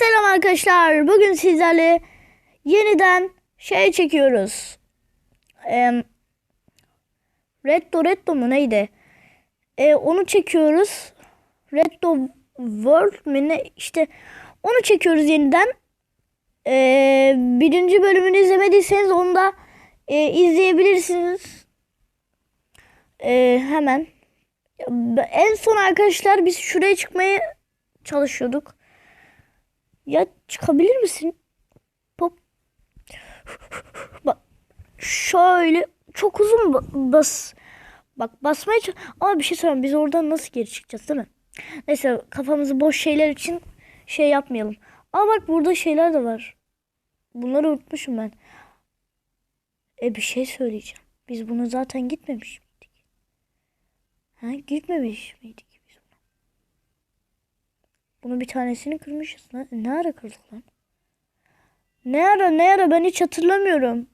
Selam arkadaşlar. Bugün sizlerle yeniden şey çekiyoruz. Em, Reddo Reddo mu neydi? E, onu çekiyoruz. Reddo World mi ne? İşte onu çekiyoruz yeniden. E, birinci bölümünü izlemediyseniz onu da e, izleyebilirsiniz. E, hemen. En son arkadaşlar biz şuraya çıkmaya çalışıyorduk. Ya çıkabilir misin? Pop. Bak şöyle çok uzun ba- bas. Bak basmaya çalış- Ama bir şey söyleyeyim biz oradan nasıl geri çıkacağız değil mi? Neyse kafamızı boş şeyler için şey yapmayalım. Aa bak burada şeyler de var. Bunları unutmuşum ben. E bir şey söyleyeceğim. Biz bunu zaten gitmemiş miydik? Ha gitmemiş miydik? Bunu bir tanesini kırmışız. Ne, ne ara kırdık lan? Ne ara ne ara ben hiç hatırlamıyorum.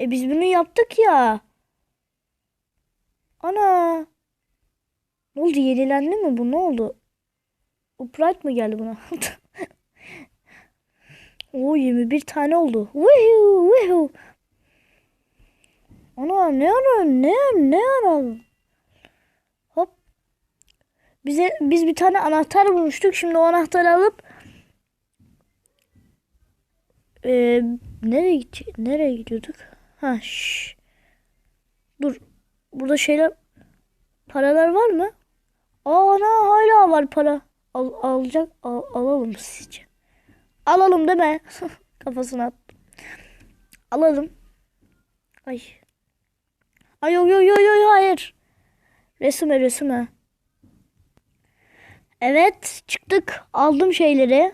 E biz bunu yaptık ya. Ana. Ne oldu yenilendi mi bu ne oldu? Upright mı geldi buna? Oo 21 tane oldu. Woohoo, woohoo. Ana ne ara ne ne ara? Bize biz bir tane anahtar bulmuştuk. Şimdi o anahtarı alıp Eee nereye gidecek? Nereye gidiyorduk? Ha şş. Dur. Burada şeyler paralar var mı? Aa ana hala var para. Al, alacak al, alalım sizce. Alalım deme. Kafasına attım. Alalım. Ay. Ay yok yok yok yok hayır. Resime resime. Evet çıktık. Aldım şeyleri.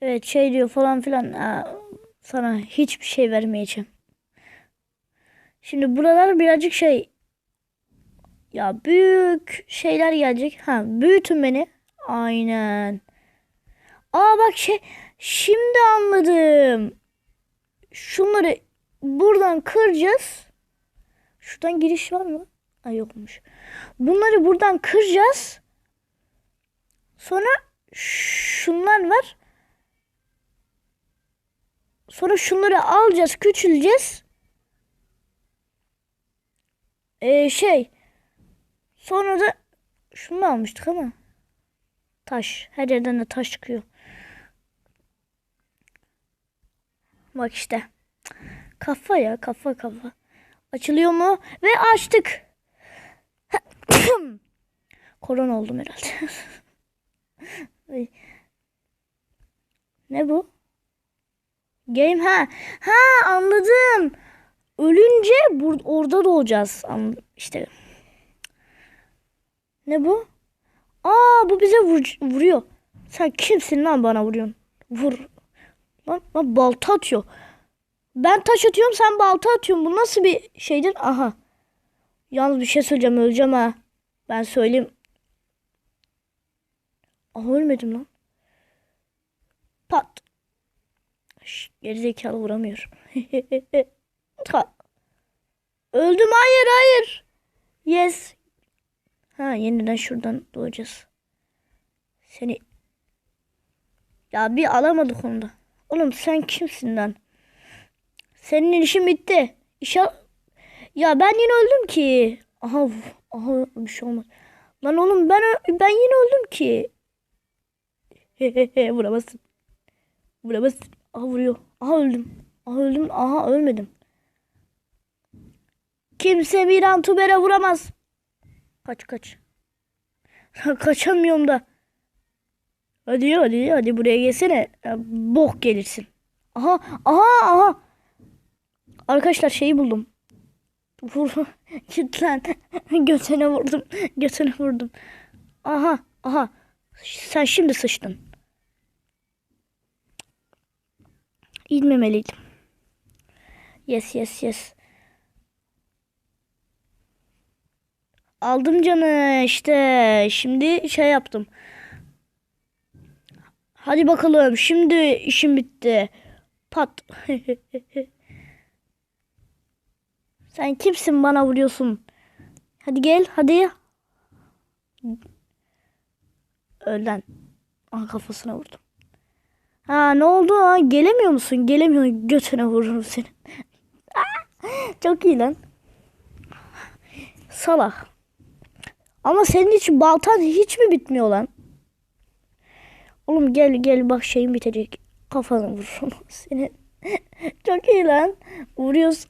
Evet şey diyor falan filan. Aa, sana hiçbir şey vermeyeceğim. Şimdi buralar birazcık şey. Ya büyük şeyler gelecek. Ha büyütün beni. Aynen. Aa bak şey. Şimdi anladım. Şunları buradan kıracağız. Şuradan giriş var mı? Ay yokmuş. Bunları buradan kıracağız. Sonra şunlar var. Sonra şunları alacağız, küçüleceğiz. Ee, şey. Sonra da şunu almıştık ama. Taş. Her yerden de taş çıkıyor. Bak işte. Kafa ya kafa kafa. Açılıyor mu? Ve açtık. Korona oldum herhalde. Ne bu? Game ha. Ha anladım. Ölünce bur orada doğacağız. An işte. Ne bu? Aa bu bize vur vuruyor. Sen kimsin lan bana vuruyorsun? Vur. Lan, lan balta atıyor. Ben taş atıyorum sen balta atıyorsun. Bu nasıl bir şeydir? Aha. Yalnız bir şey söyleyeceğim öleceğim ha. Ben söyleyeyim. Aha ölmedim lan. Pat. Şş, gerizekalı vuramıyorum. ha. Öldüm hayır hayır. Yes. Ha yeniden şuradan doğacağız. Seni. Ya bir alamadık onu da. Oğlum sen kimsin lan? Senin işin bitti. İşe... Ya ben yine öldüm ki. Aha aha bir şey olmaz. Lan oğlum ben ben yine öldüm ki. Vuramazsın. Vuramazsın. Aha vuruyor. Aha öldüm. Aha öldüm. Aha ölmedim. Kimse Miran Tuber'e vuramaz. Kaç kaç. Kaçamıyorum da. Hadi hadi hadi buraya gelsene. Bok gelirsin. Aha aha aha. Arkadaşlar şeyi buldum. Vur. Git lan. Götüne vurdum. Götüne vurdum. Aha aha. Sen şimdi sıçtın. İnmemeliydim. Yes yes yes. Aldım canı işte. Şimdi şey yaptım. Hadi bakalım. Şimdi işim bitti. Pat. Sen kimsin bana vuruyorsun? Hadi gel hadi. Ölen. Aha kafasına vurdum. Ha ne oldu ha? Gelemiyor musun? Gelemiyorsun. Götüne vururum seni. Çok iyi lan. Salak. Ama senin hiç baltan hiç mi bitmiyor lan? Oğlum gel gel bak şeyin bitecek. Kafanı vururum seni. Çok iyi lan. Vuruyoruz.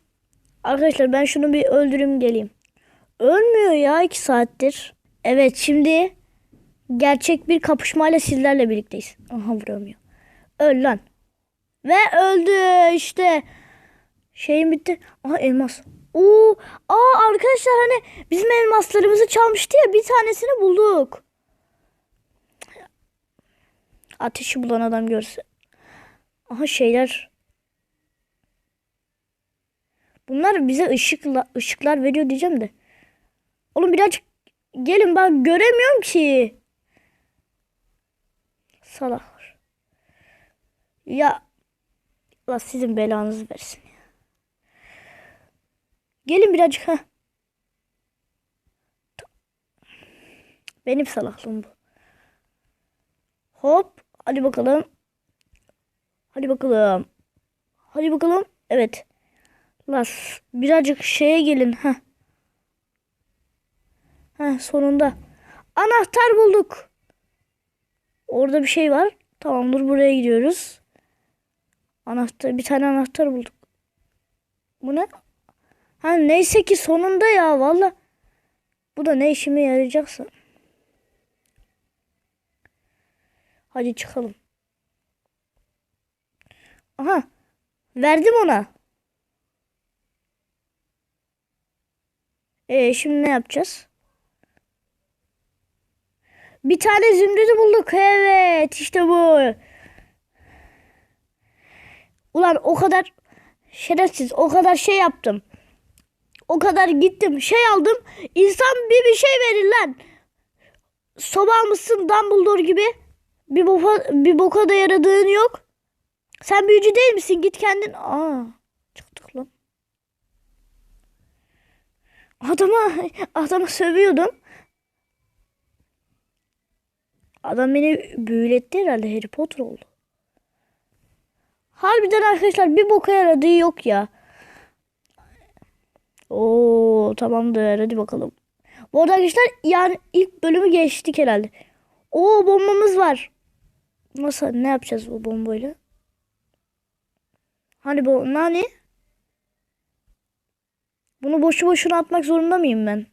Arkadaşlar ben şunu bir öldüreyim geleyim. Ölmüyor ya iki saattir. Evet şimdi gerçek bir kapışmayla sizlerle birlikteyiz. Aha vuramıyor. Öl lan. Ve öldü işte. Şeyim bitti. Aha elmas. Oo, aa arkadaşlar hani bizim elmaslarımızı çalmıştı ya bir tanesini bulduk. Ateşi bulan adam görse. Aha şeyler. Bunlar bize ışıkla, ışıklar veriyor diyeceğim de. Oğlum birazcık gelin ben göremiyorum ki. Salaklar. Ya Allah sizin belanızı versin. Gelin birazcık ha. Benim salaklığım bu. Hop. Hadi bakalım. Hadi bakalım. Hadi bakalım. Evet. Las. Birazcık şeye gelin. ha. Ha sonunda. Anahtar bulduk. Orada bir şey var. Tamamdır buraya gidiyoruz. Anahtar bir tane anahtar bulduk. Bu ne? Ha neyse ki sonunda ya valla. Bu da ne işime yarayacaksa. Hadi çıkalım. Aha. Verdim ona. E şimdi ne yapacağız? Bir tane zümrüdü bulduk. Evet işte bu. Ulan o kadar şerefsiz o kadar şey yaptım. O kadar gittim şey aldım. İnsan bir bir şey verir lan. Soba almışsın Dumbledore gibi. Bir boka, bir boka da yaradığın yok. Sen büyücü değil misin? Git kendin. Aa, çıktık lan. Adama, adama sövüyordum. Adam beni büyületti herhalde Harry Potter oldu. Harbiden arkadaşlar bir boka yaradığı yok ya. Oo tamamdır hadi bakalım. Bu arada arkadaşlar yani ilk bölümü geçtik herhalde. Oo bombamız var. Nasıl ne yapacağız bu bombayla? Hani bu nani? Bunu boşu boşuna atmak zorunda mıyım ben?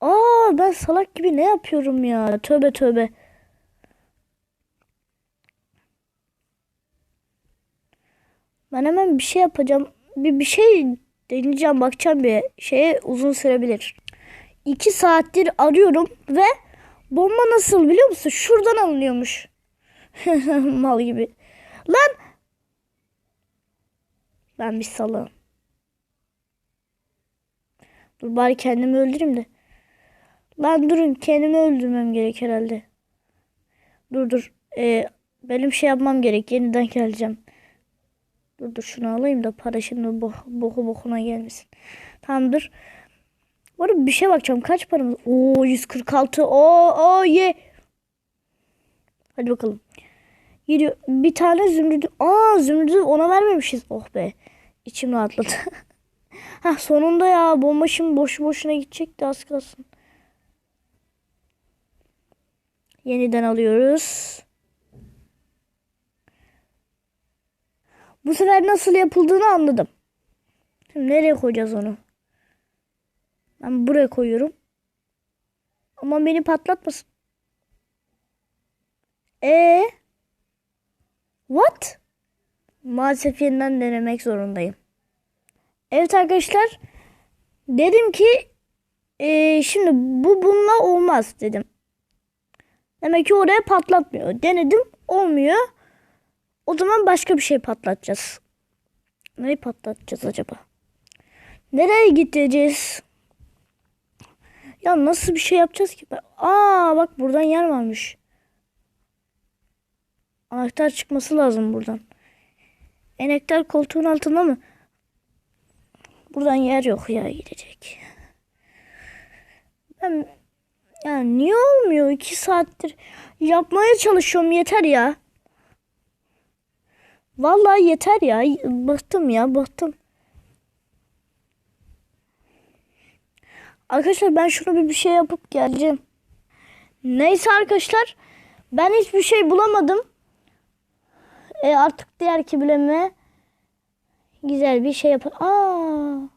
Aa ben salak gibi ne yapıyorum ya? Tövbe tövbe. Ben hemen bir şey yapacağım. Bir, bir şey deneyeceğim bakacağım bir şeye uzun sürebilir. İki saattir arıyorum ve bomba nasıl biliyor musun? Şuradan alınıyormuş. Mal gibi. Lan! Ben bir salağım. Dur bari kendimi öldüreyim de. Lan durun kendimi öldürmem gerek herhalde. Dur dur. Ee, benim şey yapmam gerek. Yeniden geleceğim. Dur dur şunu alayım da para şimdi bo boku bokuna gelmesin. Tamamdır. Bu arada bir şey bakacağım. Kaç paramız? Oo 146. Oo oo ye. Hadi bakalım. Gidiyor. Bir tane zümrüdü. Aa zümrüdü ona vermemişiz. Oh be. İçim rahatladı. ha sonunda ya. Bomba şimdi boşu boşuna gidecekti az kalsın. Yeniden alıyoruz. Bu sefer nasıl yapıldığını anladım. Şimdi nereye koyacağız onu? Ben buraya koyuyorum. Ama beni patlatmasın. E What? Maalesef yeniden denemek zorundayım. Evet arkadaşlar. Dedim ki e, şimdi bu bununla olmaz dedim. Demek ki oraya patlatmıyor. Denedim olmuyor. O zaman başka bir şey patlatacağız. Neyi patlatacağız acaba? Nereye gideceğiz? Ya nasıl bir şey yapacağız ki? Aa bak buradan yer varmış. Anahtar çıkması lazım buradan. Enektar koltuğun altında mı? Buradan yer yok ya gidecek. Ben Ya niye olmuyor? İki saattir yapmaya çalışıyorum yeter ya. Vallahi yeter ya. Bıktım ya bıktım. Arkadaşlar ben şuna bir, bir şey yapıp geleceğim. Neyse arkadaşlar. Ben hiçbir şey bulamadım. E artık diğer kibleme güzel bir şey yapalım. Aa,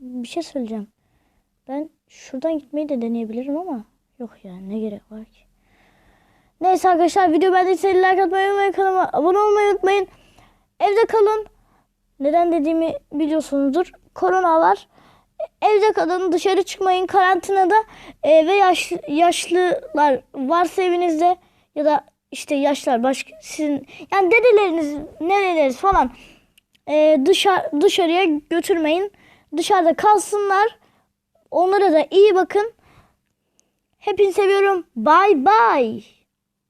bir şey söyleyeceğim. Ben şuradan gitmeyi de deneyebilirim ama yok ya ne gerek var ki. Neyse arkadaşlar video beğendiyseniz like atmayı unutmayın. Kanalıma abone olmayı unutmayın. Evde kalın. Neden dediğimi biliyorsunuzdur. Korona var. Evde kalın, dışarı çıkmayın. Karantinada e, ve yaşlı, yaşlılar varsa evinizde ya da işte yaşlar başka sizin yani dedeleriniz, nereleriniz falan e, dışarı dışarıya götürmeyin. Dışarıda kalsınlar. Onlara da iyi bakın. Hepinizi seviyorum. Bye bye.